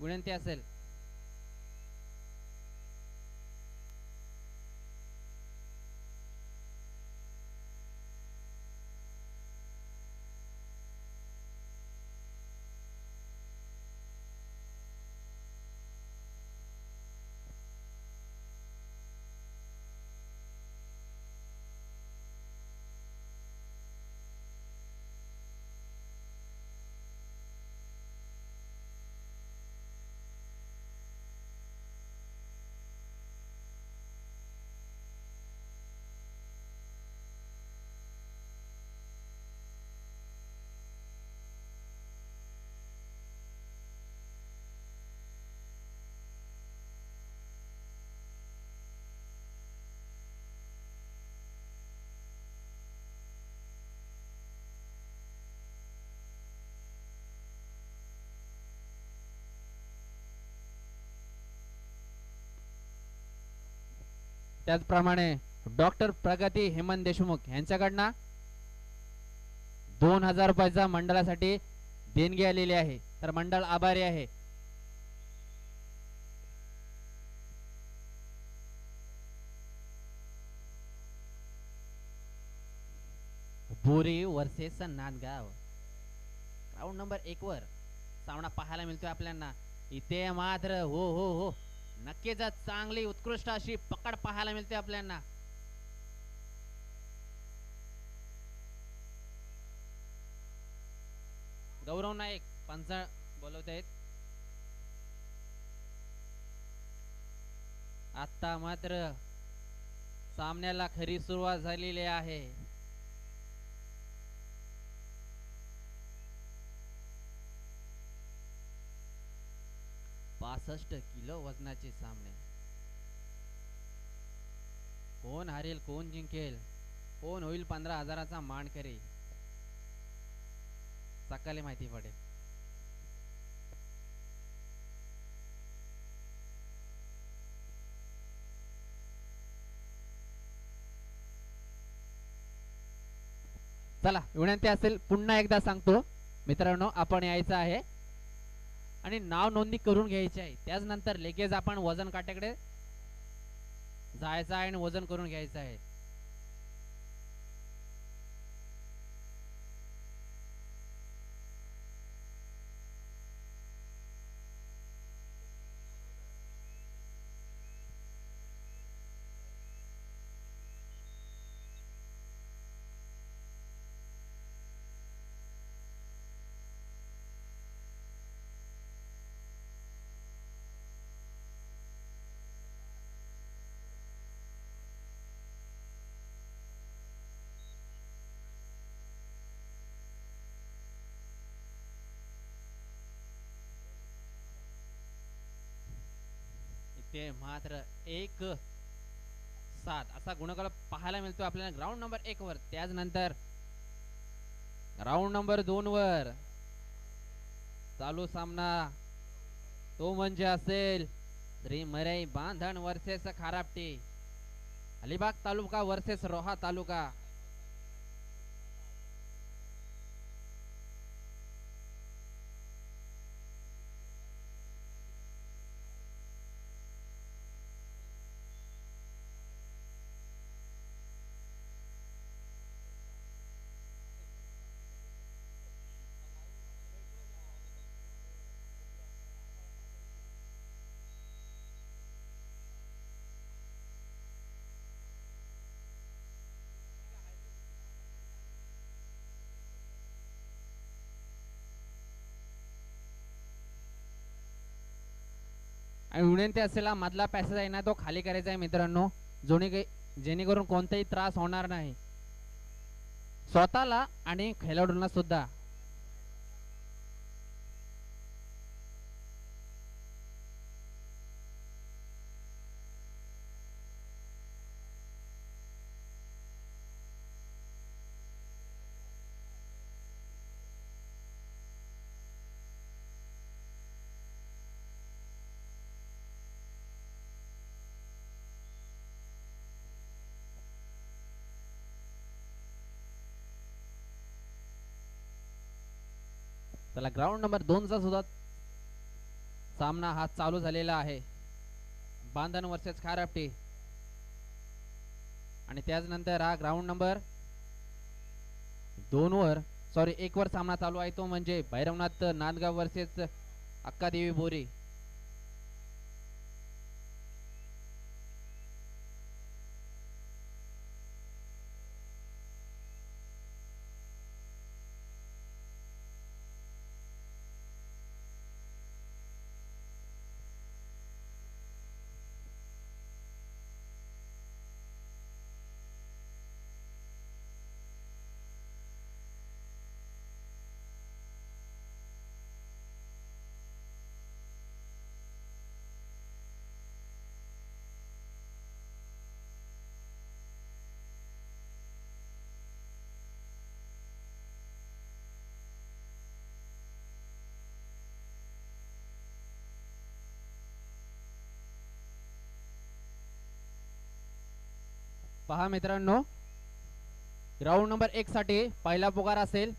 विनंती असेल त्याचप्रमाणे डॉक्टर प्रगती हेमंत देशमुख यांच्याकडनं दोन हजार रुपयाचा मंडळासाठी देणगी आलेली आहे. तर मंडळ आभारी आहे. Bori versus Nandgaon round number एक वर सामना पाहायला मिळतोय आपल्याला इथे मात्र हो हो हो. नक्कीच चांगली उत्कृष्ट अशी पकड पाहायला मिळते आपल्याला गौरव नाईक पंच बोलवत आहेत आता मात्र सामन्याला खरी सुरुवात झालेली आहे. पासष्ट किलो वजनाचे सामने. कोण हारेल कोण जिंकेल? कोण होईल पंधरा हजाराचा मान करे सकाळी माहिती पडेल. चला विनंती असेल पुन्हा एकदा सांगतो. मित्रांनो आपण यायचं आहे. आणि नाव नोंदणी करून घ्यायची आहे. त्याच नंतर लगेच आपण वजन काट्याकडे जायचं आहे आणि वजन करून घ्यायचं आहे. ते मात्र एक सात असा गुणकाळ पाहायला मिळतो आपल्याला. ग्राउंड नंबर एक वर. त्याच नंतर राऊंड नंबर दोन वर. चालू सामना. तो म्हणजे असेल श्री मरई बांधण वर्सेस खारापटी. अलिबाग तालुका वर्सेस रोहा तालुका. आणि विनंती असेल मधला पॅसेज आहे ना तो खाली करायचा आहे मित्रांनो. जोणी जेणेकरून कोणताही त्रास होणार नाही. स्वतःला आणि खेळाडूंना सुद्धा. चला ग्राउंड नंबर दोनचा सुद्धा सामना हा चालू झालेला आहे. बांधण वर्सेस खारापटे. आणि त्याचनंतर हा ग्राउंड नंबर दोन वर सॉरी एक वर सामना चालू आहे तो म्हणजे भैरवनाथ नांदगाव वर्सेस अक्कादेवी बोरी. पहा मित्रांनो. ग्राउंड नंबर एक साठी पहिला पुकार असेल.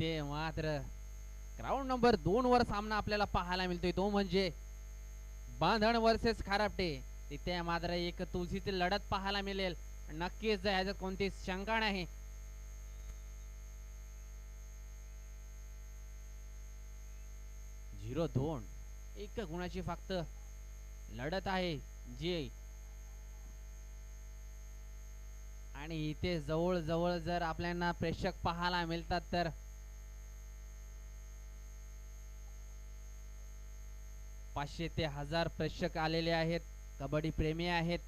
इथे मात्र ग्राउंड नंबर दोन वर सामना आपल्याला पाहायला मिळतोय. तो म्हणजे बांधण वर्सेस खारापटे. तिथे मात्र एक तुलसीची लढत पाहायला मिळेल. नक्कीच ह्याच्यात कोणती शंका नाही. झिरो दोन. एक गुणाची फक्त लढत आहे. जे आणि इथे जवळ जवळ जर आपल्याला प्रेक्षक पाहायला मिळतात तर पाचशे ते हजार प्रेक्षक आलेले आहेत कबड्डी प्रेमी आहेत.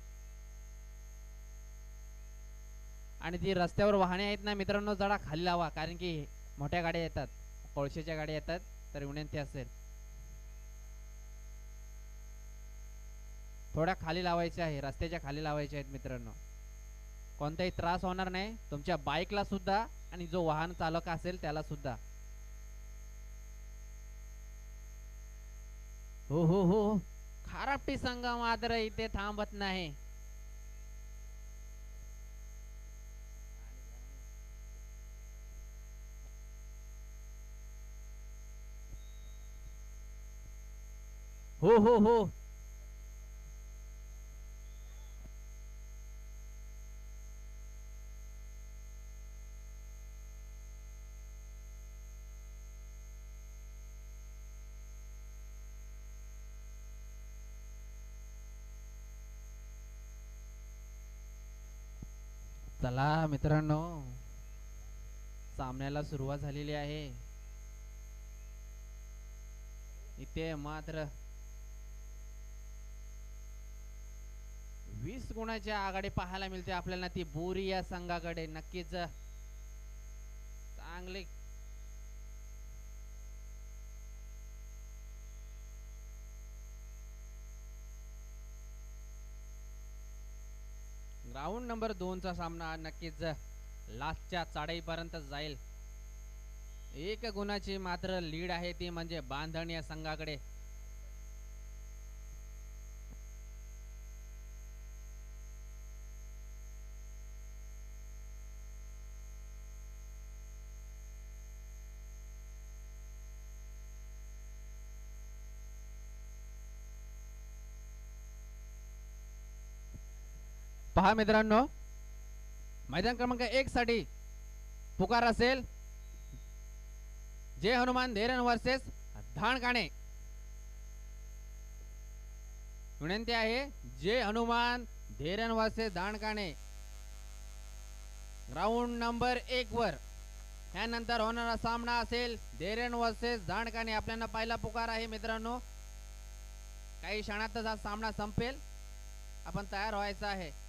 आणि ती रस्त्यावर वाहने आहेत ना मित्रांनो जरा खाली लावा कारण की मोठ्या गाड्या येतात कोळशेच्या गाड्या येतात तर विनंती असेल. थोड्या खाली लावायच्या आहे रस्त्याच्या खाली लावायच्या आहेत मित्रांनो. कोणताही त्रास होणार नाही तुमच्या बाईकला सुद्धा आणि जो वाहन चालक असेल त्याला सुद्धा. हो हो हो. खारापटी संघ मात्र इथे थांबत नाही. हो हो हो. चला मित्रांनो सामन्याला सुरुवात झालेली आहे. इथे मात्र वीस गुणाची आघाडी पाहायला मिळते आपल्याला ती बोरी या संघाकडे. नक्कीच चांगले राऊंड नंबर दोनचा सामना नक्कीच लास्टच्या चढाईपर्यंत जाईल. एक गुणाची मात्र लीड आहे ती म्हणजे बांधण या संघाकडे. पहा मित्रांनो मैदान क्रमांक एक साठी पुकार असेल. जय हनुमान धैर्यन वर्सेस धाणकाणे. विनंती आहे Jai Hanuman Dhairyan versus Dhankane. Ground number एक वर. यानंतर होणारा सामना असेल धैर्यन वर्सेस धाणकाणे. आपल्याला पहिला पुकार आहे मित्रांनो. काही क्षणातच हा सामना संपेल. आपण तयार व्हायचं आहे.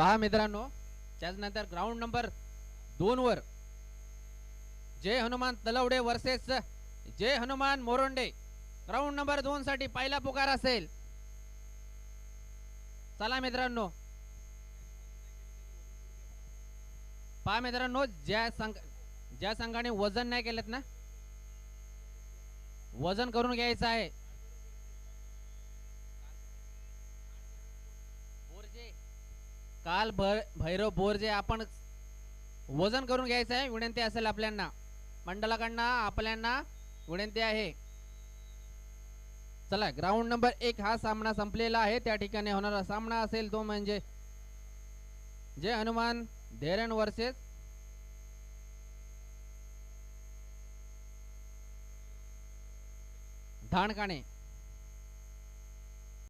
पहा मित्रांनो त्याचनंतर ग्राउंड नंबर दोन वर. Jai Hanuman Talavade versus Jai Hanuman Moronde. Ground number दोन साठी पहिला पुकार असेल. चला मित्रांनो. पहा मित्रांनो ज्या संघ ज्या संघाने वजन नाही केलेत ना वजन करून घ्यायचं आहे. काल भर भैरव बोरजे आपण वजन करून घ्यायचं आहे विनंती असेल आपल्यांना. मंडळाकडनं आपल्यांना विनंती आहे. चला ग्राउंड नंबर एक हा सामना संपलेला आहे. त्या ठिकाणी होणारा सामना असेल तो म्हणजे जय हनुमान धैर्यन वर्सेस. धाणकाणे